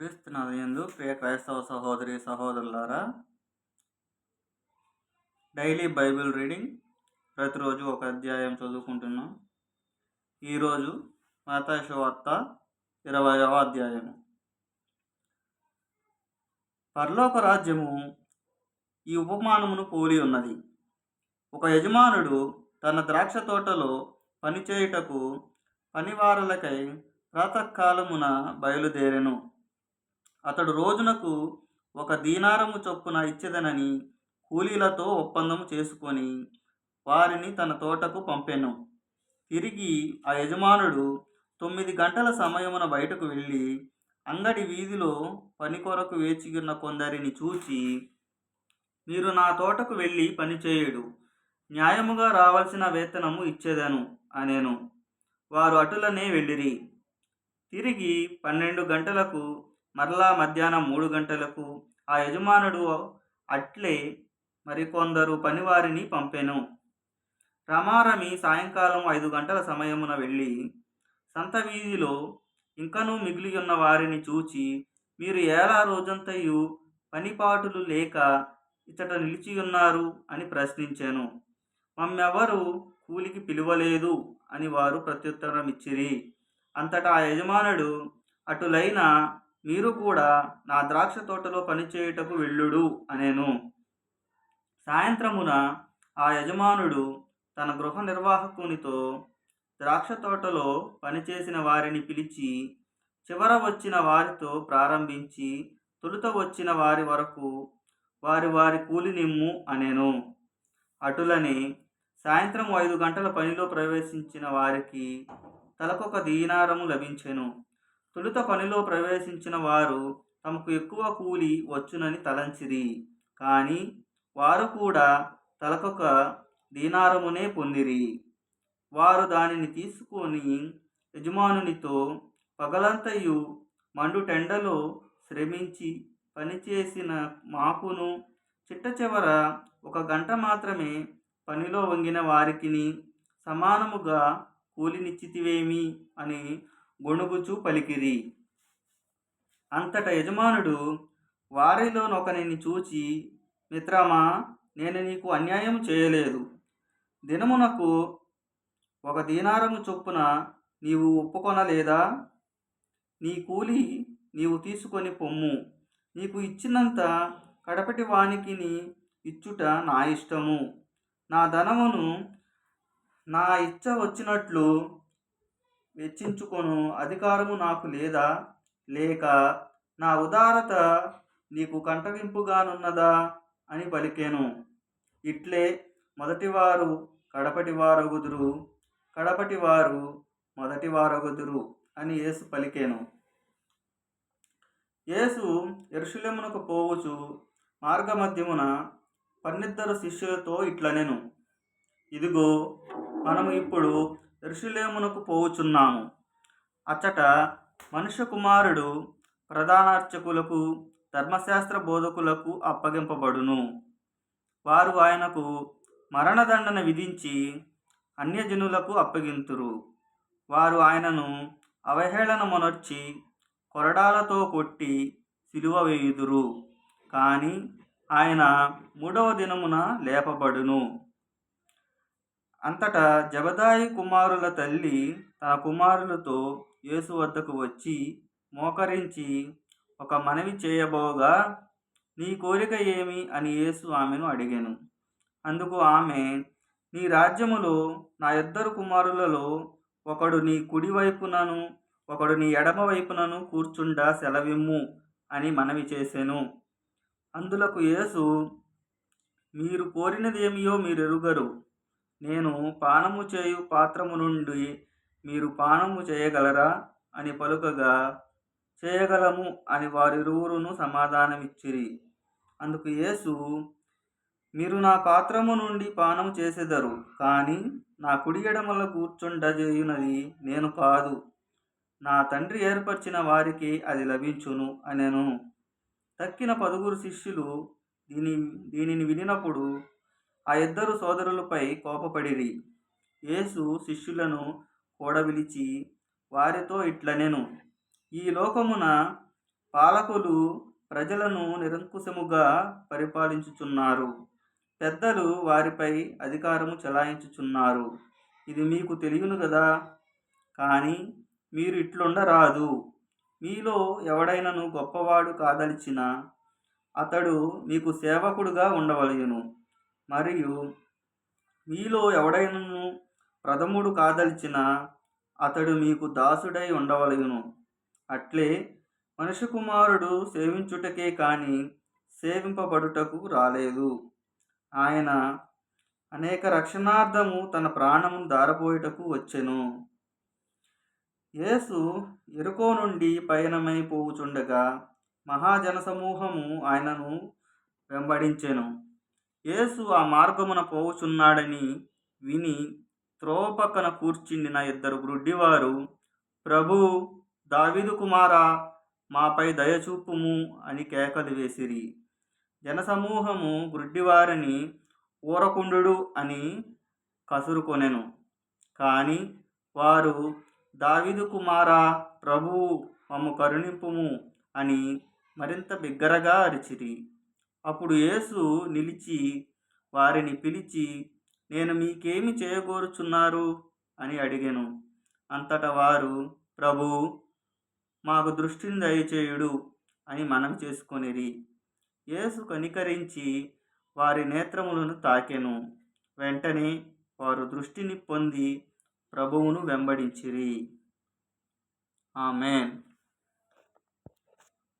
క్రీస్తు నదయందు ప్రియ క్రైస్తవ సహోదరి సహోదరులారా డైలీ బైబిల్ రీడింగ్ ప్రతిరోజు ఒక అధ్యాయం చదువుకుంటున్నాం. ఈరోజు మాతాశు వార్త ఇరవయవ అధ్యాయము. పరలోక రాజ్యము ఈ ఉపమానమును పోలి ఉన్నది. ఒక యజమానుడు తన ద్రాక్ష తోటలో పనిచేయుటకు పనివారులకై ప్రాతకాలమున బయలుదేరెను. అతడు రోజునకు ఒక దీనారము చొప్పున ఇచ్చేదనని కూలీలతో ఒప్పందం చేసుకొని వారిని తన తోటకు పంపెను. తిరిగి ఆ యజమానుడు తొమ్మిది గంటల సమయమున బయటకు వెళ్ళి అంగడి వీధిలో పని కొరకు వేచియున్న కొందరిని చూచి మీరు నా తోటకు వెళ్ళి పనిచేయుడు న్యాయముగా రావాల్సిన వేతనము ఇచ్చేదను అనేను. వారు అటులనే వెళ్ళిరి. తిరిగి పన్నెండు గంటలకు మరలా మధ్యాహ్నం మూడు గంటలకు ఆ యజమానుడు అట్లే మరికొందరు పనివారిని పంపెను. రమారమి సాయంకాలం ఐదు గంటల సమయమున వెళ్ళి సంత వీధిలో ఇంకనూ మిగిలి ఉన్న వారిని చూచి మీరు ఏలా రోజంతయు పనిపాటులు లేక ఇచ్చట నిలిచి ఉన్నారు అని ప్రశ్నించాను. మమ్మెవరు కూలికి పిలువలేదు అని వారు ప్రత్యుత్తరం ఇచ్చిరి అంతటా ఆ యజమానుడు అటులైన మీరు కూడా నా ద్రాక్ష తోటలో పనిచేయుటకు వెళ్ళుడు అనేను. సాయంత్రమున ఆ యజమానుడు తన గృహ నిర్వాహకునితో ద్రాక్ష తోటలో పనిచేసిన వారిని పిలిచి చివర వచ్చిన వారితో ప్రారంభించి తొలుత వచ్చిన వారి వరకు వారి వారి కూలి నిమ్ము అనేను. అటులని సాయంత్రం ఐదు గంటల పనిలో ప్రవేశించిన వారికి తలకొక దీనారము లభించెను. తొలుత పనిలో ప్రవేశించిన వారు తమకు ఎక్కువ కూలి వచ్చునని తలంచిరి. కానీ వారు కూడా తలకొక దీనారమునే పొందిరి. వారు దానిని తీసుకొని యజమానునితో పగలంతయు మండు టెండలో శ్రమించి పనిచేసిన మాకును చిట్ట చివర ఒక గంట మాత్రమే పనిలో వంగిన వారికిని సమానముగా కూలినిచ్చితివేమి అని గొణుగుచూ పలికిరి. అంతట యజమానుడు వారిలోనొకనిని చూచి మిత్రమా నేను నీకు అన్యాయం చేయలేదు. దినమునకు ఒక దీనారము చొప్పున నీవు ఒప్పుకొనలేదా? నీ కూలి నీవు తీసుకొని పొమ్ము. నీకు ఇచ్చినంత కడపటి వానికి ఇచ్చుట నా ఇష్టము. నా ధనమును నా ఇచ్చ వచ్చినట్లు వెచ్చించుకొను. అధికారము నాకు లేదా? లేక నా ఉదారత నీకు కంటగింపుగానున్నదా అని పలికాను. ఇట్లే మొదటివారు కడపటి కడపటివారు కడపటి వారు మొదటి అని యేసు పలికాను. యేసు ఎరుషులెమునకు పోవుచు మార్గమధ్యమున పన్నిద్దరు శిష్యులతో ఇట్లనెను. ఇదిగో మనము ఇప్పుడు ఎరుషులేమునకు పోవుచున్నాము. అచ్చట మనుష్య కుమారుడు ప్రధానార్చకులకు ధర్మశాస్త్ర బోధకులకు అప్పగింపబడును. వారు ఆయనకు మరణదండన విధించి అన్యజనులకు అప్పగింతురు. వారు ఆయనను అవహేళన మొనర్చి కొరడాలతో కొట్టి సిలువ వేయుదురు. కానీ ఆయన మూడవ దినమున లేపబడును. అంతటా జబదాయి కుమారుల తల్లి తన కుమారులతో యేసు వద్దకు వచ్చి మోకరించి ఒక మనవి చేయబోగా నీ కోరిక ఏమి అని యేసు ఆమెను అడిగాను. అందుకు ఆమె నీ రాజ్యములో నా ఇద్దరు కుమారులలో ఒకడు నీ కుడి వైపునను ఒకడు నీ ఎడమ వైపునను కూర్చుండా సెలవిమ్ము అని మనవి చేసెను. అందులకు యేసు మీరు కోరినదేమియో మీరు ఎరుగరు నేను పానము చేయు పాత్రము నుండి మీరు పానము చేయగలరా? అని పలుకగా చేయగలము అని వారిరువురును సమాధానమిచ్చిరి. అందుకు యేసు మీరు నా పాత్రము నుండి పానం చేసెదరు కానీ నా కుడి ఎడమల కూర్చుండజేయునది నేను కాదు. నా తండ్రి ఏర్పరిచిన వారికి అది లభించును అనెను. తక్కిన పదుగురు శిష్యులు దీని దీనిని వినినప్పుడు ఆ ఇద్దరు సోదరులపై కోపపడిరి. యేసు శిష్యులను కూడవిలిచి వారితో ఇట్లనెను ఈ లోకమున పాలకులు ప్రజలను నిరంకుశముగా పరిపాలించుచున్నారు. పెద్దలు వారిపై అధికారము చెలాయించుచున్నారు. ఇది మీకు తెలియను కదా కానీ మీరు ఇట్లుండరాదు. మీలో ఎవడైనను గొప్పవాడు కాదలిచిన అతడు మీకు సేవకుడుగా ఉండవలయును మరియు మీలో ఎవడైనను ప్రథముడు కాదలిచిన అతడు మీకు దాసుడై ఉండవలయును అట్లే మనుష్య కుమారుడు సేవించుటకే కానీ సేవింపబడుటకు రాలేదు. ఆయన అనేక రక్షణార్థము తన ప్రాణమును దారపోయుటకు వచ్చెను. యేసు ఎరుకో నుండి పయనమైపోవుచుండగా మహాజన సమూహము ఆయనను వెంబడించెను. యేసు ఆ మార్గమున పోవుచున్నాడని విని త్రోవ పక్కన కూర్చుండిన ఇద్దరు గ్రుడ్డివారు ప్రభు దావిదు కుమారా మాపై దయచూపుము అని కేకలు వేసిరి. జనసమూహము గ్రుడ్డివారిని ఊరకుండు అని కసురుకొనెను. కానీ వారు దావిదు కుమారా ప్రభువు మమ్ము కరుణింపుము అని మరింత బిగ్గరగా అరిచిరి. అప్పుడు యేసు నిలిచి వారిని పిలిచి నేను మీకేమి చేయగోరుచున్నారు? అని అడిగాను. అంతటా వారు ప్రభు మాకు దృష్టిని దయచేయుడు అని మనం చేసుకొనిరి. యేసు కనికరించి వారి నేత్రములను తాకెను. వెంటనే వారు దృష్టిని పొంది ప్రభువును వెంబడించిరి. ఆమెన్.